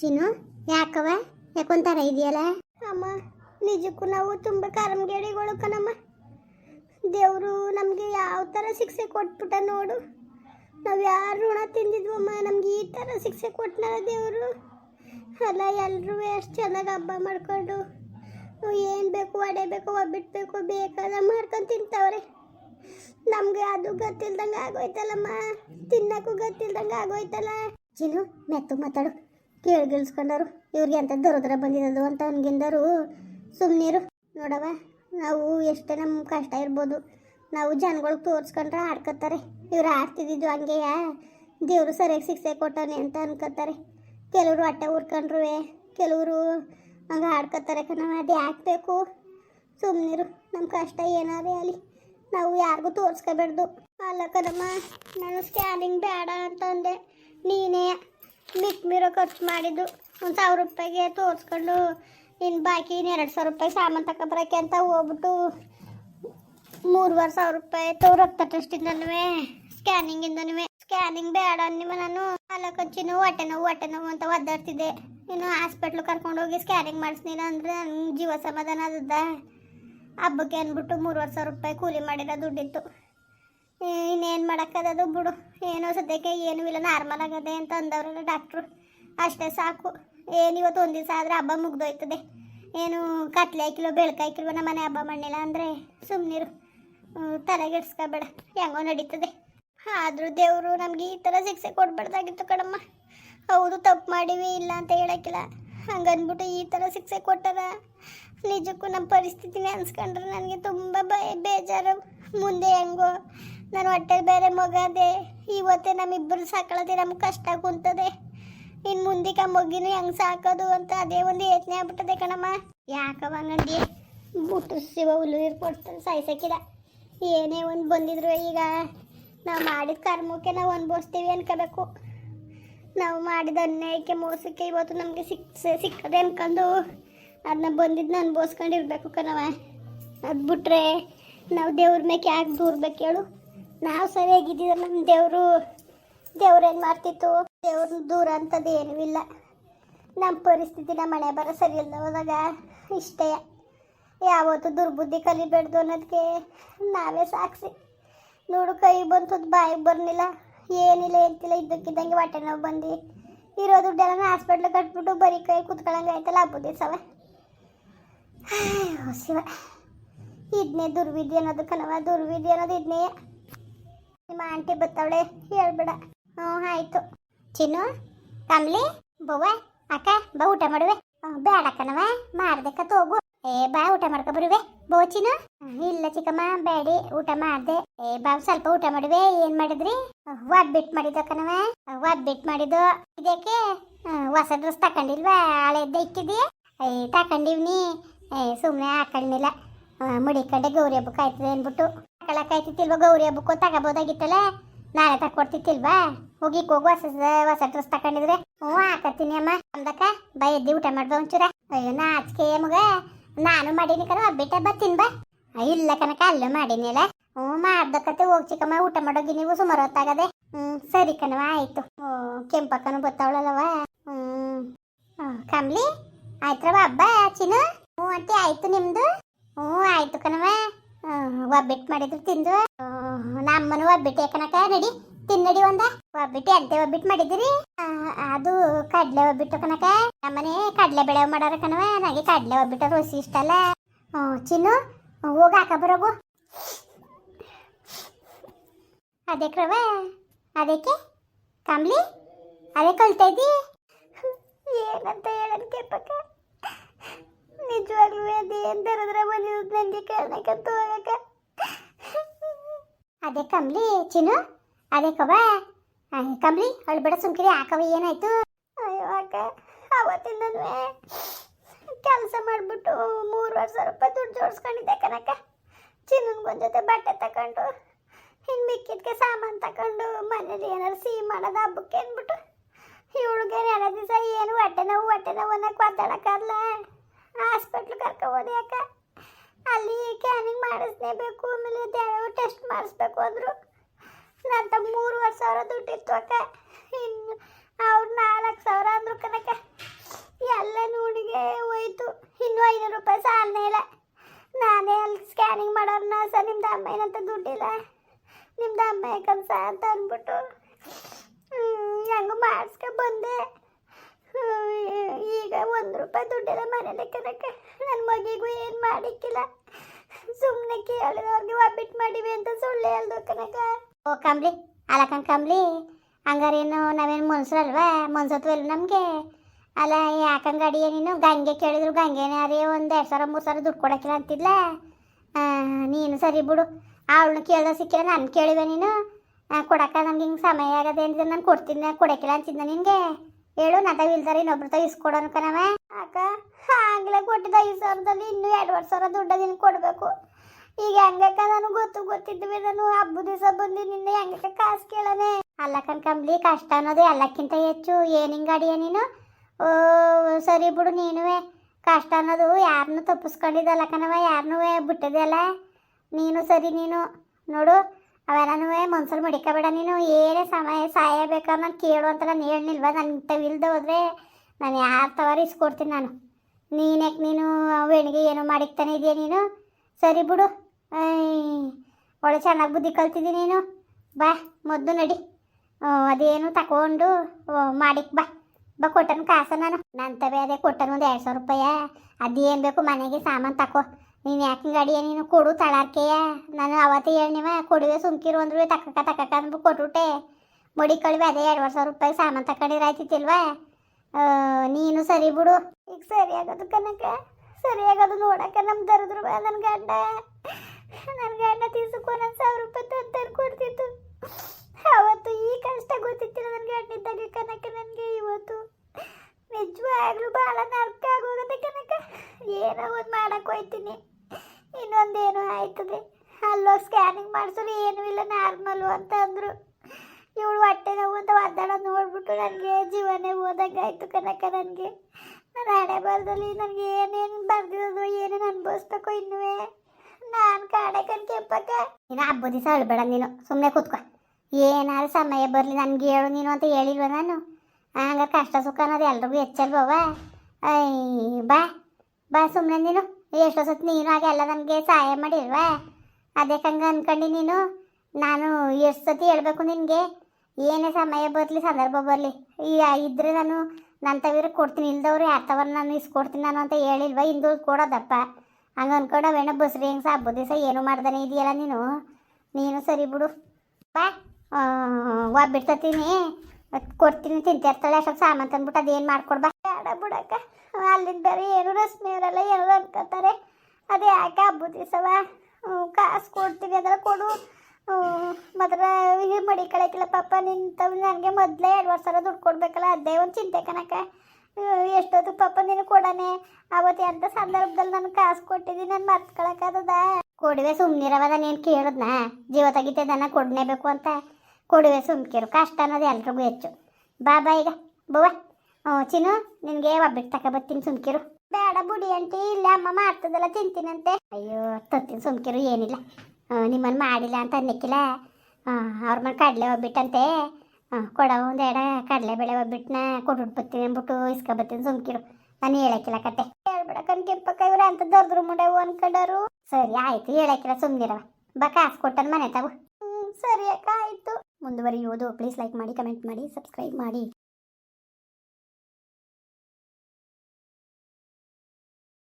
ಚಿನ್ನು ಯಾಕವ ಯಾಕೊಂತಾರ ಇದೆಯಲ್ಲ? ಅಮ್ಮ ನಿಜಕ್ಕೂ ನಾವು ತುಂಬ ಕಾರಂಗೇಡಿಗಳು ಕಣಮ್ಮ. ದೇವರು ನಮಗೆ ಯಾವ ಥರ ಶಿಕ್ಷೆ ಕೊಟ್ಬಿಟ್ಟ ನೋಡು. ನಾವು ಯಾರು ಋಣ ತಿಂದಿದ್ವಮ್ಮ ನಮ್ಗೆ ಈ ಥರ ಶಿಕ್ಷೆ ಕೊಟ್ಟನಲ್ಲ ದೇವರು. ಅಲ್ಲ ಎಲ್ಲರೂ ಎಷ್ಟು ಚೆನ್ನಾಗಿ ಹಬ್ಬ ಮಾಡ್ಕೊಂಡು ಏನು ಬೇಕು ಒಡೆ ಬೇಕು ಒಬ್ಬಿಟ್ಟು ಬೇಕು ಬೇಕಾದ ಮಾಡ್ಕೊಂಡು ತಿಂತಾವ್ರೆ. ನಮ್ಗೆ ಅದು ಗೊತ್ತಿಲ್ದಂಗೆ ಆಗೋಯ್ತಲ್ಲಮ್ಮ. ತಿನ್ನಕ್ಕೂ ಗೊತ್ತಿಲ್ದಂಗೆ ಆಗೋಯ್ತಲ್ಲ. ಚಿನ್ನು ಮೆತ್ತು ಮಾತಾಡು. ಕೇಳ್ಗಿಳ್ಸ್ಕೊಂಡರು. ಇವ್ರಿಗೆ ಅಂತ ದೊರದ್ರ ಬಂದಿರೋದು ಅಂತ ಅವನಿಗಿಂದರು ಸುಮ್ಮನಿರು ನೋಡವ ನಾವು ಎಷ್ಟೇ ನಮ್ಮ ಕಷ್ಟ ಇರ್ಬೋದು, ನಾವು ಜನಗಳಿಗೆ ತೋರಿಸ್ಕೊಂಡ್ರೆ ಆಡ್ಕೊತಾರೆ ಇವ್ರು ಆಡ್ತಿದ್ದಿದ್ದು ಹಂಗೆಯ? ದೇವರು ಸರಿಯಾಗಿ ಶಿಕ್ಷೆ ಕೊಟ್ಟವನೇ ಅಂತ ಅನ್ಕೋತಾರೆ ಕೆಲವರು ಹೊಟ್ಟೆ ಉರ್ಕೊಂಡ್ರು ಕೆಲವರು ಹಂಗೆ ಆಡ್ಕೊತಾರೆ ಕಣವ ಅದು ಹಾಕ್ಬೇಕು ಸುಮ್ಮನಿರು ನಮ್ಮ ಕಷ್ಟ ಏನಾರೇ ಅಲ್ಲಿ. ನಾವು ಯಾರಿಗೂ ತೋರಿಸ್ಕೋಬಾರ್ದು ಅಲ್ಲ ಕಣಮ್ಮ, ನಾನು ಸ್ಕ್ಯಾನಿಂಗ್ ಬೇಡ ಅಂತಂದೆ ನೀನೇ ಮಿಕ್ ಮೀರೋ ಖರ್ಚು ಮಾಡಿದ್ದು. ಒಂದು ಸಾವಿರ ರೂಪಾಯಿಗೆ ತೋರಿಸ್ಕೊಂಡು ಇನ್ನು ಬಾಕಿ ಇನ್ನು ಎರಡು ಸಾವಿರ ರೂಪಾಯಿ ಸಾಮಾನು ತಗೊಬರಕ್ಕೆ ಅಂತ ಹೋಗ್ಬಿಟ್ಟು ಮೂರುವರೆ ಸಾವಿರ ರೂಪಾಯಿ ತೋ ರಕ್ತ ಟೆಸ್ಟಿಂದನೂ ಸ್ಕ್ಯಾನಿಂಗಿಂದನೂ ಸ್ಕ್ಯಾನಿಂಗ್ ಬೇಡ ನಿಮ್ಮ ನಾನು. ಕಚ್ಚಿ ನೋವು, ಹೊಟ್ಟೆ ನೋವು ಹೊಟ್ಟೆ ನೋವು ಅಂತ ಒದ್ದಾಡ್ತಿದ್ದೆ. ಇನ್ನು ಹಾಸ್ಪಿಟ್ಲ್ ಕರ್ಕೊಂಡೋಗಿ ಸ್ಕ್ಯಾನಿಂಗ್ ಮಾಡಿಸ್ನಿಲ್ಲ ಅಂದರೆ ನನ್ನ ಜೀವ ಸಮಾಧಾನ ಆದದ್ದ. ಹಬ್ಬಕ್ಕೆ ಅಂದ್ಬಿಟ್ಟು ಮೂರುವರೆ ಸಾವಿರ ರೂಪಾಯಿ ಕೂಲಿ ಮಾಡಿರೋ ದುಡ್ಡಿತ್ತು. ಇನ್ನೇನು ಮಾಡೋಕ್ಕದದು ಬಿಡು. ಏನೋ ಸದ್ಯಕ್ಕೆ ಏನೂ ಇಲ್ಲ ನಾರ್ಮಲ್ ಆಗದೆ ಅಂತ ಅಂದವ್ರಲ್ಲ ಡಾಕ್ಟ್ರು ಅಷ್ಟೇ ಸಾಕು. ಏನು ಇವತ್ತು ಒಂದು ದಿವಸ ಆದರೆ ಹಬ್ಬ ಮುಗ್ದೋಯ್ತದೆ. ಏನು ಕತ್ಲೆ ಹಾಕಿಲ್ವ ಬೆಳಕು ನಮ್ಮ ಮನೆ ಹಬ್ಬ ಮಣ್ಣಿಲ್ಲ ಅಂದರೆ ಸುಮ್ಮನಿರು ತಲೆಗೆಡ್ಸ್ಕೊಬೇಡ. ಹೆಂಗೋ ನಡೀತದೆ. ಆದರೂ ದೇವರು ನಮಗೆ ಈ ಥರ ಶಿಕ್ಷೆ ಕೊಡ್ಬಾರ್ದಾಗಿತ್ತು ಕಡಮ್ಮ ಹೌದು, ತಪ್ಪು ಮಾಡೀವಿ, ಇಲ್ಲ ಅಂತ ಹೇಳೋಕ್ಕಿಲ್ಲ. ಹಂಗನ್ಬಿಟ್ಟು ಈ ಥರ ಶಿಕ್ಷೆ ಕೊಟ್ಟಾರ ನಿಜಕ್ಕೂ ನಮ್ಮ ಪರಿಸ್ಥಿತಿನೇ ಅನ್ಸ್ಕೊಂಡ್ರೆ ನನಗೆ ತುಂಬ ಭಯ ಬೇಜಾರು. ಮುಂದೆ ಹೆಂಗೋ ನಾನು ಹೊಟ್ಟೆ ಬೇರೆ ಮಗದೆ. ಇವತ್ತೇ ನಮ್ಮಿಬ್ಬರು ಸಾಕೊಳ್ಳೋದೇ ನಮ್ಗೆ ಕಷ್ಟ ಕುಂತದೆ. ಇನ್ನು ಮುಂದಕ್ಕೆ ಆ ಹೆಂಗ್ ಹೆಂಗೆ ಸಾಕೋದು ಅಂತ ಅದೇ ಒಂದು ಯೋಚನೆ ಆಗ್ಬಿಟ್ಟದೆ ಕಣಮ್ಮ. ಯಾಕವ ಹಂಗಂದಿ? ಬುಟ್ಟು ಶಿವ ಹುಲ್ಲು ನೀರು ಕೊಡ್ತಾನೆ ಸಾಯ್ಸಕ್ಕಿಲ್ಲ ಏನೇ ಒಂದು ಬಂದಿದ್ರು ಈಗ ನಾವು ಮಾಡಿದ ಕರ್ಮಕ್ಕೆ ನಾವು ಅನ್ಭವಿಸ್ತೀವಿ ಅನ್ಕೋಬೇಕು. ನಾವು ಮಾಡಿದ ಅನ್ಯಾಯಕ್ಕೆ ಮೋಸಕ್ಕೆ ಇವತ್ತು ನಮಗೆ ಸಿಕ್ಸೆ ಸಿಕ್ಕದೆ ಅನ್ಕೊಂಡು ಅದನ್ನ ಬಂದಿದ್ದನ್ನ ಅನ್ಭವಿಸ್ಕೊಂಡು ಇರಬೇಕು ಕಣವ ಅದು ಬಿಟ್ರೆ ನಾವು ದೇವ್ರ ಮೇಲೆ ಯಾಕೆ ದೂರ್ಬೇಕು ಹೇಳು. ನಾವು ಸರಿಯಾಗಿದ್ದೀವಿ ನಮ್ಮ ದೇವರು. ದೇವ್ರೇನು ಮಾಡ್ತಿತ್ತು? ದೇವ್ರ ದೂರ ಅಂತದ್ದು ಏನೂ ಇಲ್ಲ. ನಮ್ಮ ಪರಿಸ್ಥಿತಿ ನಮ್ಮ ಮನೆ ಬರೋ ಸರಿ ಇಲ್ಲ ಹೋದಾಗ ಇಷ್ಟೇ. ಯಾವತ್ತು ದುರ್ಬುದ್ಧಿ ಕಲಿಬೇಡ್ದು ಅನ್ನೋದಕ್ಕೆ ನಾವೇ ಸಾಕ್ಷಿ ನೋಡು ಕೈ ಬಂತದ್ದು ಬಾಯಿಗೆ ಬರ್ನಿಲ್ಲ. ಏನಿಲ್ಲ ಎಂತಿಲ್ಲ ಇದ್ದಕ್ಕಿದ್ದಂಗೆ ಹೊಟ್ಟೆ ನೋವು ಬಂದು ಇರೋ ದುಡ್ಡೆಲ್ಲ ಹಾಸ್ಪಿಟ್ಲ್ ಕಟ್ಬಿಟ್ಟು ಬರೀ ಕೈ ಕುತ್ಕೊಳಂಗೆ ಆಯ್ತಲ್ಲ ಹಬ್ಬದ ದಿವಸವ ಶಿವ. ಇದನ್ನೇ ದುರ್ವಿಧಿ ಅನ್ನೋದು ಕಣವ ದುರ್ವಿಧಿ ಅನ್ನೋದು ಇದನ್ನೇ ನಿಮ್ಮ ಆಂಟಿ ಬತ್ತವಳೆ, ಹೇಳ್ಬೇಡ. ಹ್ಞೂ, ಆಯಿತು. ಚಿನ್ನು, ಕಮ್ಲಿ, ಬವ್ವ, ಅಕ್ಕ, ಬಾ ಊಟ ಮಾಡುವೆ. ಬೇಡ ಕಣವ ಮಾಡ್ಬೇಕತ್ತ ಹೋಗು ಏ, ಬಾ ಊಟ ಮಾಡ್ಕೊ ಬರುವೆ. ಬೋ, ಚಿನ್ನು. ಇಲ್ಲ ಚಿಕ್ಕಮ್ಮ, ಬೇಡಿ, ಊಟ ಮಾಡ್ದೆ. ಏ, ಬಾ, ಸ್ವಲ್ಪ ಊಟ ಮಾಡುವೆ. ಏನ್ ಮಾಡಿದ್ರಿ? ಒಬ್ಬಿಟ್ಟು ಮಾಡಿದ ಕಣವ ಒಬ್ಬಿಟ್ಟು ಮಾಡಿದ್ದು. ಇದಕ್ಕೆ ಹೊಸ ಡ್ರೆಸ್ ತಕೊಂಡಿಲ್ವಾ? ಹಳೆದ್ದ ಇಕ್ಕಿದಿ ಏ, ತಕೊಂಡಿವ್ನಿ. ಏ ಸುಮ್ಮನೆ ಹಾಕೊಂಡಿಲ್ಲ ಮುಡಿಕಂಡೆ ಗೌರಿ ಹಬ್ಬಕ್ಕೆ ಆಯ್ತದೆ ಅಂದ್ಬಿಟ್ಟು. ಹಾಕೊಳಕ್ಕಾಯ್ತಿತ್ತಿಲ್ವಾ ಗೌರಿ ಹಬ್ಬಕ್ಕೂ? ತಗೋಬೋದಾಗಿತ್ತಲ್ಲ ನಾಳೆ ತಕ್ಕೊಡ್ತಿತ್ತಿಲ್ವಾ ಹೋಗಿ ಹೋಗು ಹೊಸ ಹೊಸ ಡ್ರೆಸ್ ತಕೊಂಡಿದ್ರೆ. ಹ್ಞೂ, ಹಾಕತ್ತೀನಿ ಅಮ್ಮ. ಅಂದಕ್ಕ ಬೈ ಎದ್ದಿ ಊಟ ಮಾಡ್ಬಾ ಒಂಚೂರ. ಅಯ್ಯೋ, ನಾಚಿಕೆ ಮಗ. ನಾನು ಮಾಡೀನಿ ಕಣ, ಬಿಟ್ಟೆ ಬತ್ತೀನಿ ಬಾ. ಇಲ್ಲ ಕನಕ ಅಲ್ಲೇ ಮಾಡೀನಿ ಅಲ್ಲ. ಹ್ಞೂ, ಮಾಡ್ದಕ್ಕತ್ತೆ ಹೋಗಿ ಚಿಕ್ಕಮ್ಮ, ಊಟ ಮಾಡೋಗಿ ನೀವು ಸುಮಾರು ಹೊತ್ತಾಗದೆ ಹ್ಞೂ, ಸರಿ ಕಣವ ಆಯಿತು. ಹ್ಞೂ ಕೆಂಪಕ್ಕನು ಬತ್ತವಳಲ್ಲವ ಹ್ಞೂ. ಕಮ್ಲಿ ಆಯ್ತ್ರವ ಹಬ್ಬ, ಚಿನ್ನು? ಹ್ಞೂ ಆಂಟಿ, ಆಯ್ತು ನಿಮ್ದು? ಹ್ಞೂ, ಆಯ್ತು ಕಣವ ಒಬ್ಬಿಟ್ಟು ಮಾಡಿದ್ರು ತಿಂದು. ನಮ್ಮನು ಒಬ್ಬಿಟ್ಟು ಯಾಕನಕ ನಡಿ ತಿನ್ನಡಿ ಒಂದ. ಒಬ್ಬಿಟ್ಟು ಎಂತೆ ಒಬ್ಬಿಟ್ಟು ಮಾಡಿದಿರಿ ಅದು ಕಡ್ಲೆ ಒಬ್ಬಿಟ್ಟು ಕನಕ ನಮ್ಮನೆ ಕಡ್ಲೆ ಬೆಳೆ ಮಾಡಾರ ಕಣವ ನನಗೆ ಕಡ್ಲೆ ಒಬ್ಬಿಟ್ಟು ರುಚಿ ಇಷ್ಟ ಅಲ್ಲ. ಚಿನ್ನು, ಹೋಗಿ ಹಾಕ ಬರೋಗು ಅದಕ್ರವ ಅದಕ್ಕೆ ಕಮ್ಲಿ? ಅದೇ ಕಲ್ತೈತಿ ಏನಂತ ಹೇಳನ್ ಕೆಪ್ಪಕ್ಕ ನಿಜವಾಗ್ಲೂ ಅದೇನ್ ತರದ್ರ ಬಂದಿದ್ದು ತೋರಕ ಅದೇ ಕಮ್ಲಿ, ಚಿನ್ನು. ಅದೇ ಕವ ಕಮ್ಲಿ ಅಳ್ಬೇಡ ಸುಮ್ಕಿರಿ ಹಾಕವ ಏನಾಯ್ತು? ಅಯ್ಯೋ, ಅಕ್ಕ ಕೆಲಸ ಮಾಡಿಬಿಟ್ಟು ಮೂರುವರೆ ಸಾವಿರ ರೂಪಾಯಿ ದುಡ್ಡು ಜೋಡಿಸ್ಕೊಂಡಿದ್ದೆ ಕನಕ ಚಿನ್ನನ್ಗೊಂದು ಜೊತೆ ಬಟ್ಟೆ ತಗೊಂಡು ಇನ್ನು ಮಿಕ್ಕಿದ್ಕೆ ಸಾಮಾನು ತಗೊಂಡು, ಮನೇಲಿ ಏನಾರು ಸಿಹಿ ಮಾಡೋದು, ಹಬ್ಬಕ್ಕೆ ಅಂದ್ಬಿಟ್ಟು ಇವಳಿಗೆ ನೆಲ ದಿವಸ ಏನು ಹೊಟ್ಟೆ ನೋವು ಹೊಟ್ಟೆ ನೋವು ಅನ್ನಕ್ಕೆ ಮಾತಾಡೋಕ್ಕಲ್ಲ ಹಾಸ್ಪಿಟ್ಲ್ ಕರ್ಕೋಬೋದು ಯಾಕ ಮಾಡಿಸ್ಲೇಬೇಕು ಆಮೇಲೆ ಯಾವ್ಯಾವ ಟೆಸ್ಟ್ ಮಾಡಿಸ್ಬೇಕು ಅಂದರು ನನ್ನ ತಮ್ಮ ಮೂರುವರೆ ಸಾವಿರ ದುಡ್ಡಿತ್ತು ಅಕ್ಕ. ಇನ್ನು ಅವ್ರು ನಾಲ್ಕು ಸಾವಿರ ಅಂದರು ಕನಕ ಎಲ್ಲ ನೋಡಿಗೆ ಹೋಯ್ತು. ಇನ್ನು ಐನೂರು ರೂಪಾಯಿ ಸಾಲನೇ ಇಲ್ಲ. ನಾನೇ ಅಲ್ಲಿ ಸ್ಕ್ಯಾನಿಂಗ್ ಮಾಡೋರ್ನ, ಸರ್, ನಿಮ್ದು ಅಮ್ಮಯ್ಯನಂತ ದುಡ್ಡಿಲ್ಲ ನಿಮ್ದು ಅಮ್ಮ ಕನ್ಸ ಅಂತ ಅಂದ್ಬಿಟ್ಟು ಹಂಗೆ ಮಾಡಿಸ್ಕೊ ಬಂದೆ. ಈಗ ಒಂದು ರೂಪಾಯಿ ದುಡ್ಡಿಲ್ಲ ಮನೇಲಿ ಕನಕ ನನ್ನ ಮಗಿಗೂ ಏನು ಮಾಡಿಕ್ಕಿಲ್ಲ. ಸುಮ್ಮನೆ ಕೇಳಿದವ್ರಿಗೆ ವಾಪಿಟ್ ಮಾಡಿವಿ ಅಂತ ಸುಳ್ಳು ಹೇಳ್ದು ಕನಕ ಓ ಕಂಬ್ಲಿ ಕಣ್ ಕಂಬ್ಲಿ ಹಂಗಾರೇನು ನಾವೇನು ಮನ್ಸರಲ್ವಾ ಮನ್ಸತ್ವಲ್ಲ ನಮಗೆ. ಅಲ್ಲ ಯಾಕಂಗ ಅಡಿಯ ನೀನು? ಗಂಗೆ ಕೇಳಿದ್ರು, ಗಂಗೆನೇ ಅರೇ ಒಂದು ಎರಡು ಸಾವಿರ, ಮೂರು ಸಾವಿರ ದುಡ್ಡು ಕೊಡಕ್ಕಿಲ್ಲ ಅಂತಿದ್ಲ. ನೀನು ಸರಿ ಬಿಡು. ಅವಳನ್ನ ಕೇಳ್ದ ಸಿಕ್ಕಿಲ್ಲ, ನಾನು ಕೇಳಿವೆ ನೀನು. ಕೊಡಕ್ಕ ನಮ್ಗೆ ಹಿಂಗೆ ಸಮಯ ಆಗದೆ ಅಂದಿದ್ರೆ ನಾನು ಕೊಡ್ತೀನಿ ಕೊಡಕಿಲ್ಲ ಅಂತಿದ್ದ ನಿನಗೆ. ಹೇಳು, ನಾ ಇಲ್ದಾರೆ ಇನ್ನೊಬ್ರ ತಾವ ಕಣವ ಅಕ್ಕ, ಆಗ್ಲೇ ಕೊಟ್ಟಿದ್ದ ಐದು ಸಾವಿರದಲ್ಲಿ ಇನ್ನೂ ಎರಡುವರೆ ಸಾವಿರ ದುಡ್ಡು ನಿನ್ ಕೊಡಬೇಕು. ಈಗ ಹೆಂಗಕ್ಕ ನಾನು ಗೊತ್ತು ಗೊತ್ತಿದ್ವಿ ನಾನು ಹಬ್ಬದ ದಿವಸ ಬಂದು ನಿನ್ನೆ ಹೆಂಗಕ್ಕ ಕಾಸು ಕೇಳನೆ. ಅಲ್ಲ ಕಣ್ಕಂಬ್ಲಿ ಕಷ್ಟ ಅನ್ನೋದು ಎಲ್ಲಕ್ಕಿಂತ ಹೆಚ್ಚು, ಏನು ಹಿಂಗೆ ಅಡಿಯ ನೀನು? ಓ, ಸರಿ ಬಿಡು ನೀನುವೆ. ಕಷ್ಟ ಅನ್ನೋದು ಯಾರನ್ನೂ ತಪ್ಪಿಸ್ಕೊಂಡಿದ್ದಲ್ಲ ಕಣವ ಯಾರನ್ನೂ ಬಿಟ್ಟಿದೆಯಲ್ಲ? ನೀನು ಸರಿ ನೀನು. ನೋಡು ಅವೆಲ್ಲನೂ ಮನ್ಸೂರು ಮಡಿಕಬೇಡ ನೀನು ಏನೇ ಸಮಯ ಸಹಾಯ ಬೇಕಾದ್ರೆ ನಾನು ಕೇಳು ಅಂತ ನಾನು ಹೇಳಿಲ್ವ? ನಾನು ಇಂಥವಿಲ್ದೆ ಹೋದ್ರೆ ನಾನು ಯಾರು ತವಾರ ಇಸ್ಕೊಡ್ತೀನಿ ನಾನು. ನೀನ್ಯಾಕೆ ನೀನು ವೇಣಿಗೆ ಏನು ಮಾಡಿಕ್ತಾನೆ ಇದೆಯಾ ನೀನು? ಸರಿ ಬಿಡು. ಒಳ್ಳೆ ಚೆನ್ನಾಗಿ ಬುದ್ಧಿ ಕಲ್ತಿದ್ದಿ ನೀನು. ಬಾ, ಮೊದಲು ನಡಿ. ಅದೇನು ತಗೊಂಡು ಮಾಡಿಕ್ ಬಾ. ಬಾ, ಕೊಟ್ಟನು ಕಾಸ ನಾನು. ನನ್ನ ನಂತವೇ ಅದೇ ಕೊಟ್ಟನು ಒಂದು ಎರಡು ಸಾವಿರ ರೂಪಾಯಿ. ಅದೇನು ಬೇಕು ಮನೆಗೆ ಸಾಮಾನು ತಕೋ. ನೀನು ಯಾಕೆ ಗಾಡಿಯ? ನೀನು ಕೊಡು ತಳಾರ್ಕೆಯ. ನಾನು ಅವತ್ತೇ ಹೇಳಿವ ಕೊಡುವೆ ಸುಮ್ಕಿರು ಅಂದ್ರು ತಕ್ಕಕ ತಕ್ಕಕ ಅಂದ್ಬಿಟ್ಟು ಕೊಟ್ಟುಬಿಟ್ಟೆ. ಬಡಿ ಕಳಿವೆ ಅದೇ ಎರಡು ಸಾವಿರ ರೂಪಾಯಿ ಸಾಮಾನು ತಗೊಂಡಿರ ಆಯ್ತಿತ್ತಿಲ್ವ ನೀನು ಸರಿ ಬಿಡು. ಈಗ ಸರಿ ಆಗೋದು ಕನಕ, ಸರಿಯಾಗದು ನೋಡಕ್ಕೆ ನಮ್ಮ ದರದ್ರು ನನ್ನ ಗಂಡ. ನನ್ನ ಗಂಡ ತಿನ್ಸಕ್ಕೆ ಒಂದೊಂದು ಸಾವಿರ ರೂಪಾಯಿ ತಂದು ಕೊಡ್ತಿತ್ತು ಅವತ್ತು ಈ ಕಷ್ಟ ಗೊತ್ತಿತ್ತಿಲ್ಲ ನನ್ನ ಗಂಡಿದ್ದಾಗ ಕನಕ ನನಗೆ ಇವತ್ತು. ನಿಜವಾಗ್ಲೂ ಭಾಳ ನರ್ಕ ಆಗೋಗುತ್ತೆ ಕನಕ. ಏನೋ ಒಂದು ಮಾಡಕ್ಕೆ ಹೋಯ್ತೀನಿ. ಇನ್ನೊಂದೇನೋ ಆಯ್ತದೆ. ಅಲ್ಲೋಗಿ ಸ್ಕ್ಯಾನಿಂಗ್ ಮಾಡಿಸಿದ್ರೆ ಏನೂ ಇಲ್ಲ ನಾರ್ಮಲು ಅಂತ ಅಂದರು. ಇವಳು ಹೊಟ್ಟೆ ನೋವು ಅಂತ ಒದ್ದಾಡ ನೋಡ್ಬಿಟ್ಟು ನನಗೆ ಜೀವನೇ ಆಯಿತು ಕನಕ ನನಗೆ. ನಾನು ಹಣೆ ನನಗೆ ಏನೇನು ಬರ್ದಿರೋದು, ಏನೇನು ಅನುಭವಿಸ್ಬೇಕು ಇನ್ನೂ? ನಾನು ಕಾಡೆ ಕಣ್ಕೆಪ್ಪಕ್ಕ ನೀನು ಹಬ್ಬದ ದಿವಸ ಅಳ್ಬೇಡ ನೀನು ಸುಮ್ಮನೆ ಕೂತ್ಕೊ. ಏನಾದ್ರು ಸಮಯ ಬರಲಿ, ನನಗೆ ಹೇಳು ನೀನು ಅಂತ ಹೇಳಿಲ್ವ ನಾನು? ಹಂಗಾರೆ ಕಷ್ಟ ಸುಖ ಅನ್ನೋದು ಎಲ್ರಿಗೂ ಹೆಚ್ಚಲ್ವವ ಐ ಬಾ ಬಾ ಸುಮ್ಮನೆ ನೀನು. ಎಷ್ಟೋ ಸತ್ತು ನೀನು ಹಾಗೆ ಎಲ್ಲ ನನಗೆ ಸಹಾಯ ಮಾಡಿಲ್ವಾ ಅದೇ ಹಂಗೆ ಅಂದ್ಕೊಂಡು ನೀನು ನಾನು ಎಷ್ಟು ಸತಿ ಹೇಳ್ಬೇಕು ನಿನಗೆ ಏನೇ ಸಮಯ ಬರಲಿ ಸಂದರ್ಭ ಬರಲಿ ಈ ಇದ್ರೆ ನಾನು ನನ್ನ ತವಿರು ಕೊಡ್ತೀನಿ ಇಲ್ದವ್ರು ಯಾರ ತವರ ನಾನು ಇಸ್ಕೊಡ್ತೀನಿ ನಾನು ಅಂತ ಹೇಳಿಲ್ವ ಇಂದು ಕೊಡೋದಪ್ಪ ಹಂಗೆ ಅನ್ಕೊಂಡು ಅವೇಣ ಬಸ್ರಿ ಹೆಂಗೆ ಹಬ್ಬದ ದಿವಸ ಏನು ಮಾಡ್ದಾನೆ ಇದೆಯಲ್ಲ ನೀನು ನೀನು ಸರಿ ಬಿಡು ಬಾ ಒಬ್ಬಿಡ್ತೀನಿ ಕೊಡ್ತೀನಿ ತಿಂತಿರ್ತಾಳೆ ಅಷ್ಟೊಂದು ಸಾಮಾನು ತಂದ್ಬಿಟ್ಟು ಅದೇನು ಮಾಡ್ಕೊಡ್ಬಾ ಬೇಡ ಬಿಡಕ್ಕ ಅಲ್ಲಿಂದ ಬೇರೆ ಏನು ರಶ್ಮಿ ಅವರೆಲ್ಲ ಏನಾರು ಅನ್ಕೋತಾರೆ. ಅದೇ ಯಾಕೆ ಹಬ್ಬದ ದಿವಸವ ಕಾಸು ಕೊಡ್ತೀನಿ ಅಂದ್ರೆ ಕೊಡು. ಮಾತ್ರ ಈಗ ಮಡಿ ಕಳಕಿಲ್ಲ ಪಾಪ ನಿಂತ ನನಗೆ ಮೊದಲೇ ಎರಡು ವರ್ಷ ದುಡ್ಡು ಕೊಡ್ಬೇಕಲ್ಲ, ಅದೇ ಒಂದು ಚಿಂತೆ ಕನಕ ಎಷ್ಟೊತ್ತು ಪಾಪ ನೀನು ಕೊಡನೆ? ಅವತ್ತು ಎಂಥ ಸಂದರ್ಭದಲ್ಲಿ ನಾನು ಕಾಸು ಕೊಟ್ಟಿದ್ದೀನಿ, ನಾನು ಮರ್ತ್ಕೊಳಕ್ಕಾಗದ ಕೊಡುವೆ ಸುಮ್ಮನಿರವದ ನೀನು ಕೇಳಿದ್ನ? ಜೀವ ತೆಗಿತದನ್ನ ಕೊಡನೇಬೇಕು ಅಂತ. ಕೊಡುವೆ ಸುಮ್ಕಿರು, ಕಷ್ಟ ಅನ್ನೋದು ಎಲ್ರಿಗೂ ಹೆಚ್ಚು. ಬಾ ಬಾ ಈಗ. ಹ್ಞೂ ಚಿನ್ನು, ನಿನಗೆ ಒಬ್ಬಿಟ್ಟು ಬತ್ತೀನಿ ಸುಮ್ಕಿರು. ಬೇಡ ಬುಡಿ ಅಂಟಿ ಇಲ್ಲ ಅಮ್ಮ ಮಾಡ್ತದಲ್ಲ, ತಿಂತೀನಂತೆ. ಅಯ್ಯೋ ತತ್ತೀನಿ ಸುಮ್ಕಿರು, ಏನಿಲ್ಲ. ನಿಮ್ಮನ್ನು ಮಾಡಿಲ್ಲ ಅಂತ ಅನ್ನಕ್ಕಿಲ್ಲ. ಅವ್ರ ಮನೆ ಕಡಲೆ ಒಬ್ಬಿಟ್ಟಂತೆ ಕೊಡ ಒಂದು ಕಡಲೆ ಬೆಳೆ ಒಬ್ಬಿಟ್ಟನ ಕೊಟ್ಬಿಟ್ಟು ಬರ್ತೀನಿ ಅಂದ್ಬಿಟ್ಟು ಇಸ್ಕೊಬತ್ತೀನಿ ಸುಮ್ಕಿರು. ನಾನು ಹೇಳಕ್ಕಿಲ್ಲ ಕತೆ. ಹೇಳ್ಬೇಡ ಕಣ್ಕೆಂಪಕ್ಕ ಇವ್ರ ಅಂತ ದರ್ದ್ರು ಮುಂಡೆವು ಅನ್ಕೊಂಡರು. ಸರಿ, ಆಯ್ತು, ಹೇಳಕ್ಕಿಲ್ಲ ಸುಮ್ಮನಿರವ ಬಾ, ಕಾಸು ಕೊಟ್ಟನ್ ಮನೆ ತಾವು. ಹ್ಞೂ, ಸರಿ ಅಕ್ಕ, ಆಯಿತು. ಮುಂದುವರಿಯೋದು ಪ್ಲೀಸ್ ಲೈಕ್ ಮಾಡಿ ಕಮೆಂಟ್ ಮಾಡಿ ಸಬ್ಸ್ಕ್ರೈಬ್ ಮಾಡಿ.